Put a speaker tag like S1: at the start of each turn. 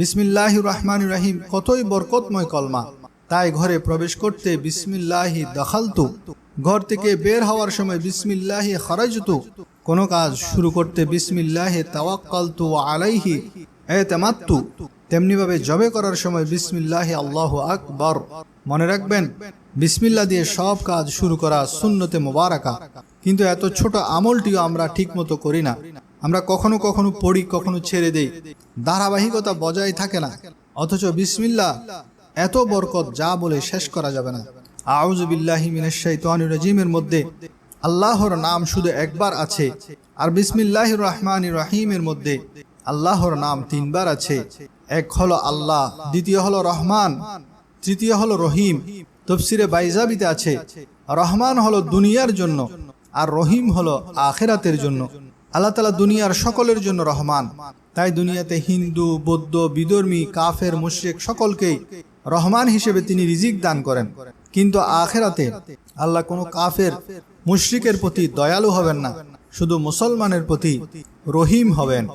S1: বিসমিল্লাহ রহমান রাহিম কতই বরকতময় কলমা। তাই ঘরে প্রবেশ করতে বিসমিল্লাহি দখালতু, ঘর থেকে বের হওয়ার সময় বিসমিল্লাহি খরাজতু, কোনো কাজ শুরু করতে বিসমিল্লাহি তাওয়াক্কালতু আলাইহি এতেমাত্তু, তেমনিভাবে জবে করার সময় বিসমিল্লাহি আল্লাহু আকবর। মনে রাখবেন, বিসমিল্লা দিয়ে সব কাজ শুরু করা সুন্নতে মোবারকা, কিন্তু এত ছোট আমলটিও আমরা ঠিকমতো করি না। আমরা কখনো কখনো পড়ি, কখনো ছেড়ে দেই। ধারাবাহিকতা বজায় থাকে না। অথচ বিসমিল্লা এত বরকত যা বলে শেষ করা যাবে না। আউজুবিল্লাহি মিনাশাইতানির মধ্যে আল্লাহর নাম শুধু একবার আছে আর বিসমিল্লাহ রহমান রহিমের মধ্যে আল্লাহর নাম তিনবার আছে। এক হলো আল্লাহ, দ্বিতীয় হলো রহমান, তৃতীয় হলো রহিম। তফসিরে বাইজাবিতে আছে, রহমান হলো দুনিয়ার জন্য আর রহিম হলো আখেরাতের জন্য। আল্লাহ তালা দুনিয়ার সকলের জন্য রহমান। তাই দুনিয়াতে হিন্দু, বৌদ্ধ, বিধর্মী, কাফের, মুশ্রেক সকলকেই রহমান হিসেবে তিনি রিজিক দান করেন। কিন্তু আখেরাতে আল্লাহ কোনো কাফের, মুশ্রিকের প্রতি দয়ালু হবেন না। শুধু মুসলমানের প্রতি রহিম হবেন।